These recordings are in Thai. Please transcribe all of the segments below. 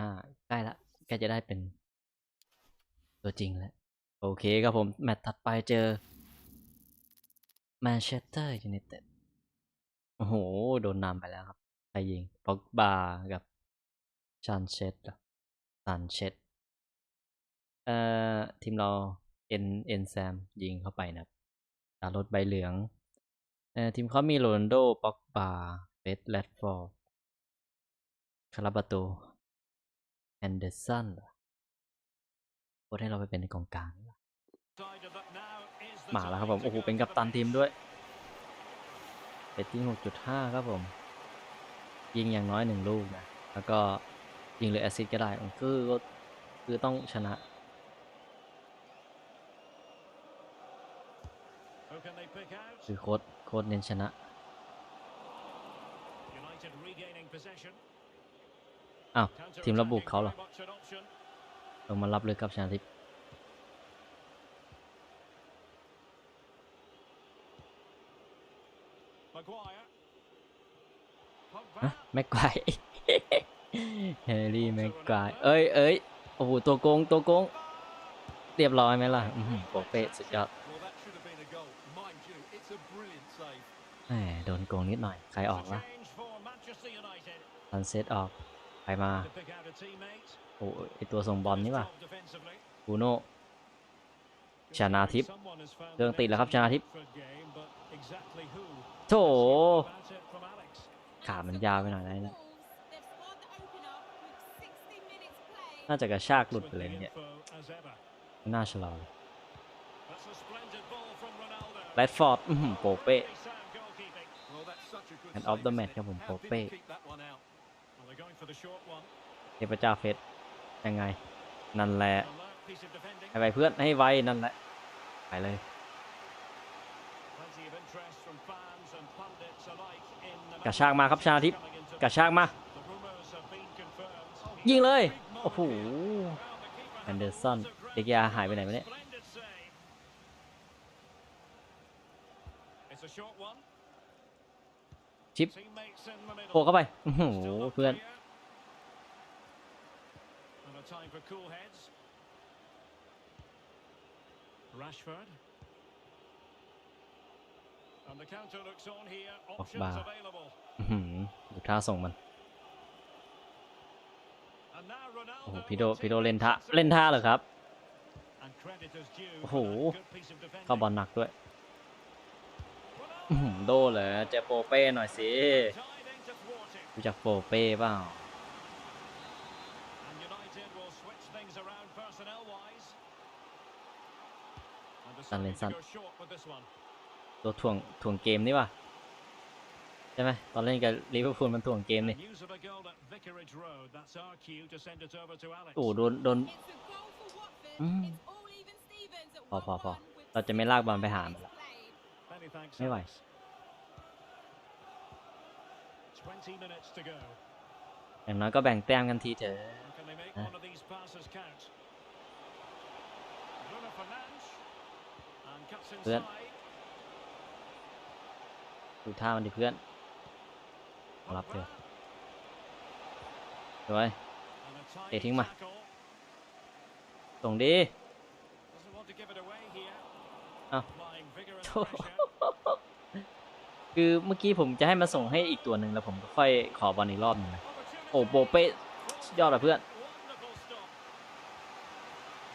อ่าใกล้ละใกล้จะได้เป็น ตัวจริงแล้ว โอเคครับผม แมตช์ถัดไปเจอแมนเชสเตอร์ยูไนเต็ดโอ้โห โดนนำไปแล้วครับใครยิงป็อกบากับชันเชสเหรอซันเชสเอ่อ ทีมเราเอ็นเอ็นแซมยิงเข้าไปนะตัดาวรถใบเหลืองเอ่อทีมเขามีโรนัลโดป็อกบาเบสแรดฟอร์ดคาราบาโต แอนเดอร์สันเหรอโค้ชให้เราไปเป็นในกองกลางมาแล้วครับผม โอ้โห เป็นกัปตันทีมด้วยเรตติ้ง6.5 ครับผม ยิงอย่างน้อยหนึ่งลูกนะ แล้วก็ยิงหรือแอสซิสก็ได้คือก็คือต้องชนะ คือโค้ดโค้ดเน้นชนะ อ้าวทีมระบุกเขาเหรอลงมารับเลยครับชนะทิพย์ฮะแม็กไกวแฮร์รี่แม็กไกวเอ้ยเอ้ยโอ้โหตัวโกงตัวโกงเรียบร้อยไหมล่ะอือหือโปรเป๊ะสุดยอดแหมโดนโกงนิดหน่อย ใครออกวะซันเซ็ตออก ใครมาโอ้ยไอตัวส่งบอลนี่ป่ะบูโน่ชนาทิพย์เรื่องติดแล้วครับชนาทิพย์โถขามันยาวไปหน่อยนะเนี่ยน่าจะกระชากหลุดไปเลยเนี่ยน่าชะลอเลยแรดฟอร์ดอื้อหือโปเป้ and of the match ครับผมโปเป้ เทพเจ้าเฟสยังไง นั่นแหละให้ไวเพื่อนให้ไวนั่นแหละ ไปเลย กระชากมาครับชาทิพย์กระชากมา ยิงเลย โอ้โหแอนเดอร์สันเด็กยาหายไปไหนวะเนี่ยชิปโผล่เข้าไป โอ้โห เพื่อน Rashford. And the counter looks on here. Pogba. Options available. อื้อหือดูท่าส่งมัน And now โอ้โห Ronaldo พี่โด will พี่โด take เล่น it ท่า back. เล่นท่าเหรอครับ And credit is due โอ้โห for that good piece of defending. เข้าบอลหนักด้วยอื้อหือโดเหรอเจอโปเป้หน่อยสิ Diving to thwart it. รู้จักโปเป้เปล่า And United will switch things around personnel-wise. And deciding to Son. go short with this one. ตัวถ่วงถ่วงเกมนี่ป่ะใช่ไหมตอนเล่นกับลิเวอร์พูลมันถ่วงเกมนี่ News of a goal at Vicarage Road. That's our cue to send it over to Alex. โอ้โหโดนโดน Mm. พอพอพอเราจะไม่ลากบอลไปหามันละ Many thanks, ไม่ไหว Alex. 20 minutes to go. อย่างน้อยก็แบ่งแต้มกันทีเถอะ เพื่อนดูท่ามันดิเพื่อนรับเถอะสวยเตะทิ้งมาส่งดีอาคือเมื่อกี้ผมจะให้มาส่งให้อีกตัวหนึ่งแล้วผมก็ค่อยขอบอลอีกรอบนึงโอ้โบเป้ยอดอะเพื่อน Wonderful stop.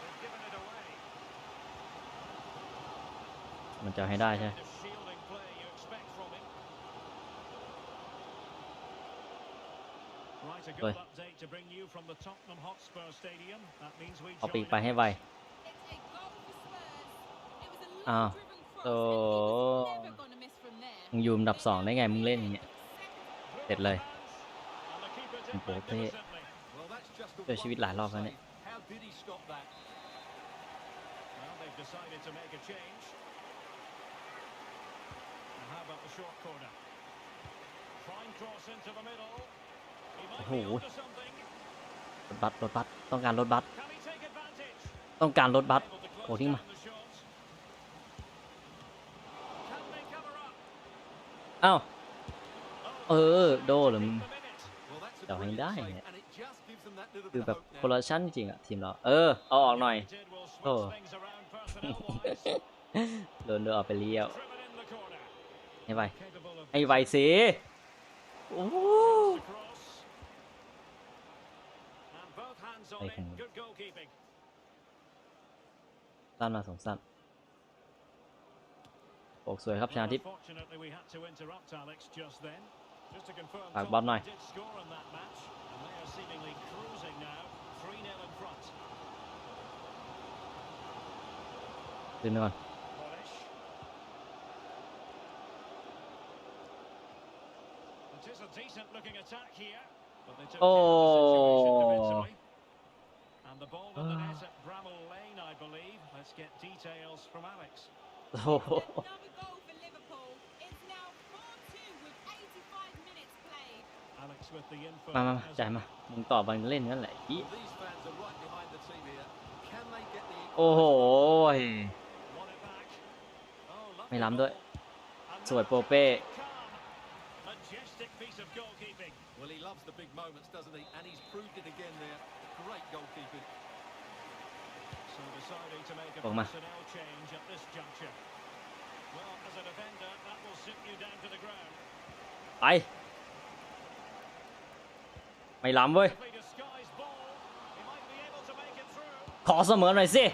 They've given it away. มัน จะเอาให้ได้ใช่ไหม Kind of shielding play you expect from him. Right, a Rồi. good update to bring you from the Tottenham Hotspur Stadium. That means we เอาปีก join ไปให้ไว อ้าวโอ้โตมึงอยู่อันดับสองได้ไง มึงเล่นอย่างเงี้ยเสร็จเลย And the keeper did Một bộ thế. magnificently. Well, that's just the ช่วยชีวิตหลายรอบแล้วเนี่ย How did he stop that? Well, they've decided to make a change. And how about the short corner? Fine cross into the middle. He might be Ồ. onto something. รถบัสรถบัสต้องการรถบัส Can he take advantage? ต้องการรถบัส Able to close Ủa, nhưng mà- down the shot. Can they cover up? อ้าว Oh, เออ โดเหรือมึง the minute. Well, that's a Đâu, brilliant ain't dying save, yet. and it just gives them that little คือ bit แบ of บ hope คน now. ละชั้นจริงๆอะทีมเรา เออ เอาออกหน่อย Did will switch Oh. things around personnel-wise. โดนเดินออกไปเลี้ยว Driven in the corner. ให้ไวให้ไวสิโอ้ไปแข่งสั้นมาสองสั้นโอกสวยครับชาทิพย์ฝากบอลหน่อยขึ้นก่อน score in that match, and they are seemingly cruising now, 3-0 in front. ขึ้นไปก่อน Polish. It is a decent-looking attack here, but they took care of the situation Oh. defensively. And the ball in the Ah. net at Bramall Lane, I believe. Let's get details from Alex. โอ้โห Another goal for Liverpool. It's now 4-2 with 85 minutes played. Alex with the info. มามามา as จ่ายมา มึงต่อบอลเล่นนั่นแหละอี Well, these fans are right behind the team here. Can they get the โอ้โห won it back. Oh, lovely ไม่ล้ำด้วย ball. And สวย now โปเป้ Well, he loves the big moments, doesn't he? And he's proved it again there. Great goalkeeping. So deciding to make a Toma. personnel change at this juncture. Well, as a defender, that will sit you down to the ground. ไปไม่ล้ำเว้ย Perfectly disguised ball. He might be able to make it through. ขอเสมอหน่อยสิ An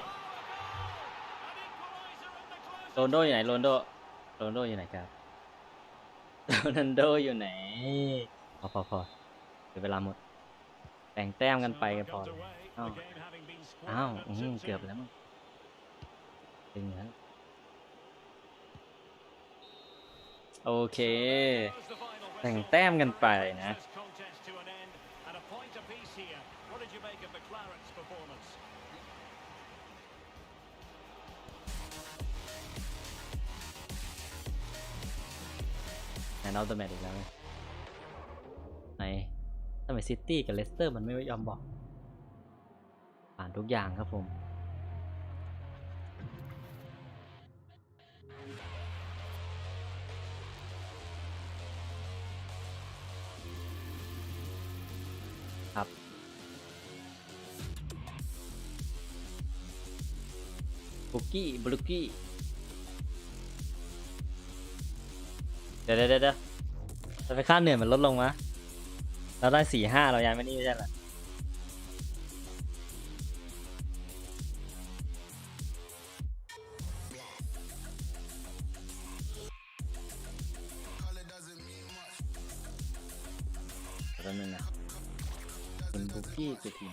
equaliser in the close. โรนลโดอยู่ไหนโรนลโดโรนลโดอยู่ไหนครับโรนัลโดอยู่ไหนพ อพอพอเดี๋ยวเวลาหมดแต่งแต้มกันไปพออ้าวอ้าเกือบแล้วมั้งเป็นงั้นโอเคแต่งแต้มกันไปนะแอนเอาตัวแมตอีกแล้ว มไหนทำไมซิตี้กับเลสเตอร์มันไม่ยอมบอก ผ่านทุกอย่างครับผม ครับ บุกกี้บุกกี้เดี๋ยวเดี๋ยวเดี๋ยวทำไมค่าเหนื่อยมันลดลงมะ เราได้สี่ห้าเราย้ายมานี่ไม่ใช่เหรอแป๊บนึงนะคุณบุกกี้คือทีม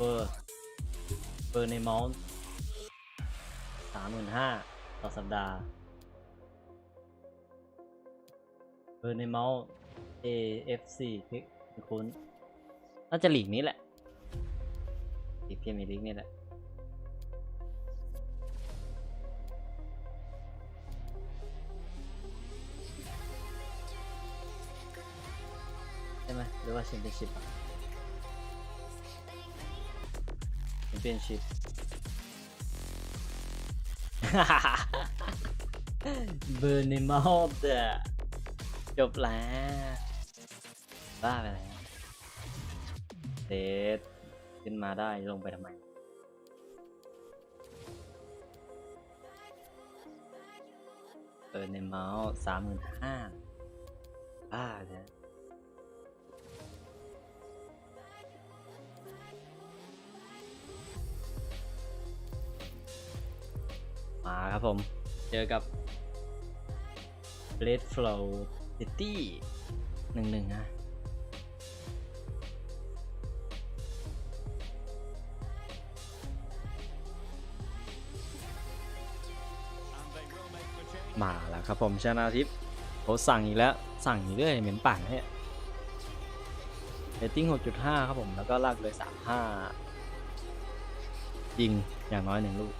เบอร์เบอร์ในมอลสามหมื่นห้าต่อสัปดาห์เบอร์ในมอล AFC พิกคุ้นน่าจะหลีกนี้แหละหลีกเพียมีลีกนี่แหละ ใช่ไหมหรือว่าแชมเปี้ยนชิพ เปี้ยนชิพเบอร์นิมอลเดอจบแล้วบ้าไปแล้วเซตขึ้นมาได้ลงไปทำไมเบอร์นิมอลสามหมื่นห้า ครับผม เจอกับ Red Flow City หนึ่งหนึ่งนะมาแล้วครับผมชนะทิพย์โอ้สั่งอีกแล้ว สั่งอีกเรื่อยเหม็นป่านเนี่ยเรตติ้ง 6.5 ครับผม แล้วก็ลากเลย 35 ยิงอย่างน้อยหนึ่งลูก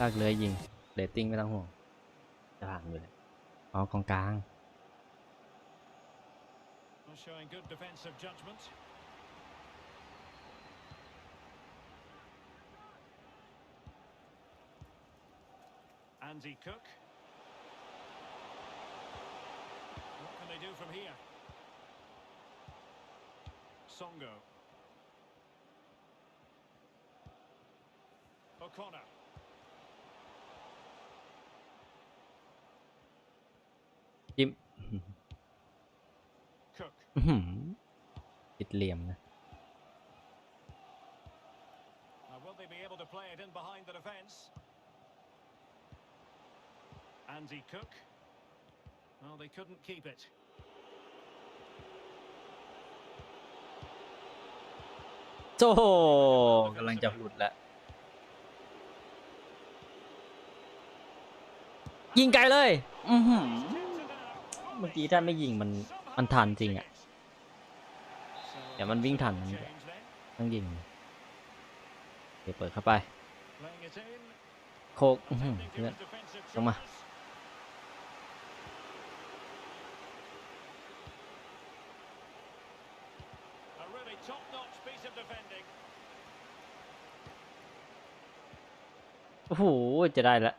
ลากเลยยิงเรตติ้งไม่ต้องห่วงจะผ่านอยู่เลยเอากองกลาง Well, Showing good defensive judgment. Andy Cook. What can they do from here? Songo. O'Connor. Cook. อื้อหือติดเหลี่ยมนะ Now, will they be able to play it in behind the defence? Andy Cook. Well, they couldn't keep it. โจ้กำลังจะหลุดแล้ว ยิงไกลเลยอือหือเมื่อกี้ถ้าไม่ยิงมัน มันทันจริงอะ เดี๋ยวมันวิ่งทันมันต้องยิง เดี๋ยวเปิดเข้าไปโคกเพื่อนลงมาโอ้โห จะได้ละ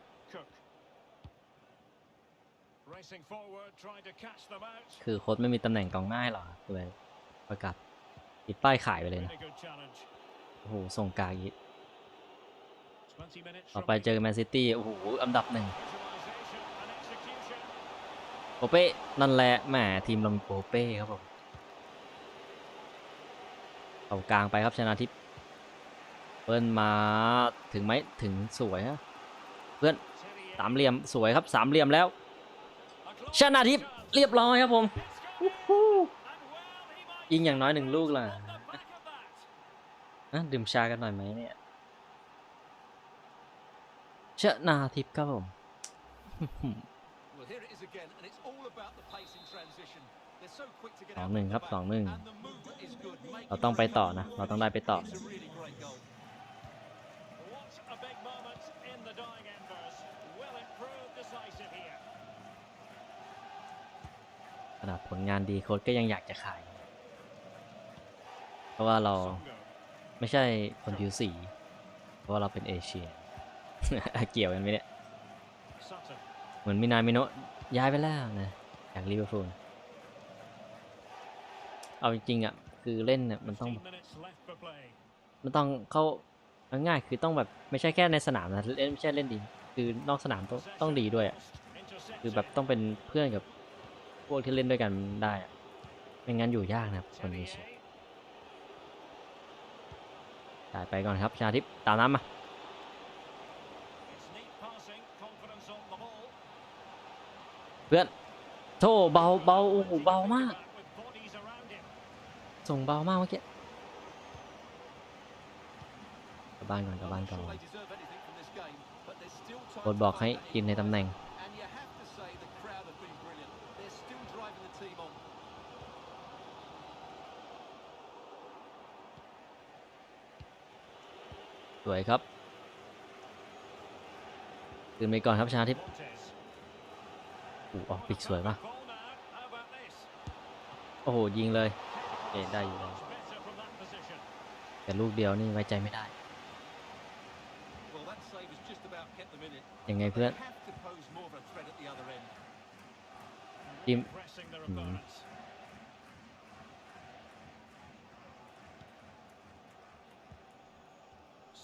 คือโค้ดไม่มีตำแหน่งกองหน้าให้หรอเลยประกาศติดป้ายขายไปเลยนะ Really good challenge. โอ้โห ส่งกลางอีก20 minutes ต่อ from ไปเจอแมนซิตี้ โอ้โห อันดับหนึ่ง visualization and execution. โปเป้ นั่นแหละแหมทีมเรามีโปเป้ครับผมเอากลางไปครับชนะทิพย์เปิ้ลมาถึงไหมถึงสวยฮะ เพื่อน Terry สามเหลี่ยมสวยครับสามเหลี่ยมแล้ว A close ชนาทิพย์เรียบร้อยครับผมยิงอย่างน้อยหนึ่งลูกล่ะดื่มชากันหน่อยไหมเนี่ยชนาทิพย์ครับผมสองหนึ่งครับสองหนึ่งเราต้องไปต่อนะ เราต้องได้ไปต่อ It's a really great goal. What a big moment in the dying embers. Will it prove decisive here? ข นาดผลงานดีโค้ดก็ยังอยากจะขาย เพราะว่าเราไม่ใช่คนผิวสี เพราะว่าเราเป็นเอเชีย เกี่ยวกันไหมเนี่ยเหมือนมินามิโนะย้ายไปแล้วนะจากลิเวอร์พูลเอาจริงๆอะคือเล่นเนี่ยมันต้อง มันต้องเข้าง่ายคือต้องแบบไม่ใช่แค่ในสนามนะเล่นไม่ใช่เล่นดี คือนอกสนามต้องต้องดีด้วยอะ Intercepts คือแบบต้องเป็นเพื่อนกับ พวกที่เล่นด้วยกันได้ไม่งั้นอยู่ยากนะครับคนนี้จ่ายไปก่อนครับชาทิพตามน้ำมาเพื่อนโธ่เบาเบาโอ้โหเบามาก ส่งเบามากเมื่อกี้กลับบ้านก่อนกลับบ้านก่อนบทบอกให้กินในตำแหน่ง สวยครับตื่นไปก่อนครับชาทิพย์อูออกปิดสวยมากโอ้โห ยิงเลยเอได้อยู่แล้วแต่ลูกเดียวนี่ไว้ใจไม่ได้ ยังไงเพื่อนจิม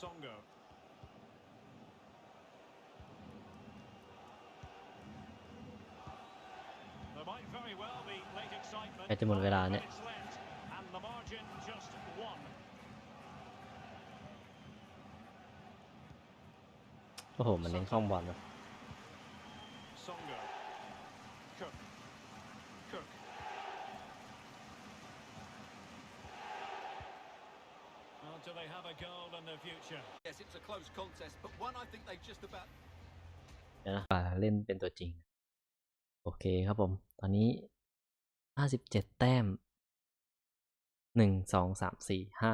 Songo. There might very well be late excitement. ใกล้จะหมดเวลาเนี่ย Five minutes left, and the margin just one. โอ้โห มันเล่นคล่องบอลนะ Songo. Cook. Cook. Well, do they have a goal in their future? Yes, it's a close contest, but one I think they've just about เดี๋ยวนะป่าเล่นเป็นตัวจริง โอเคครับผม ตอนนี้ห้าสิบเจ็ดแต้มหนึ่งสองสามสี่ห้า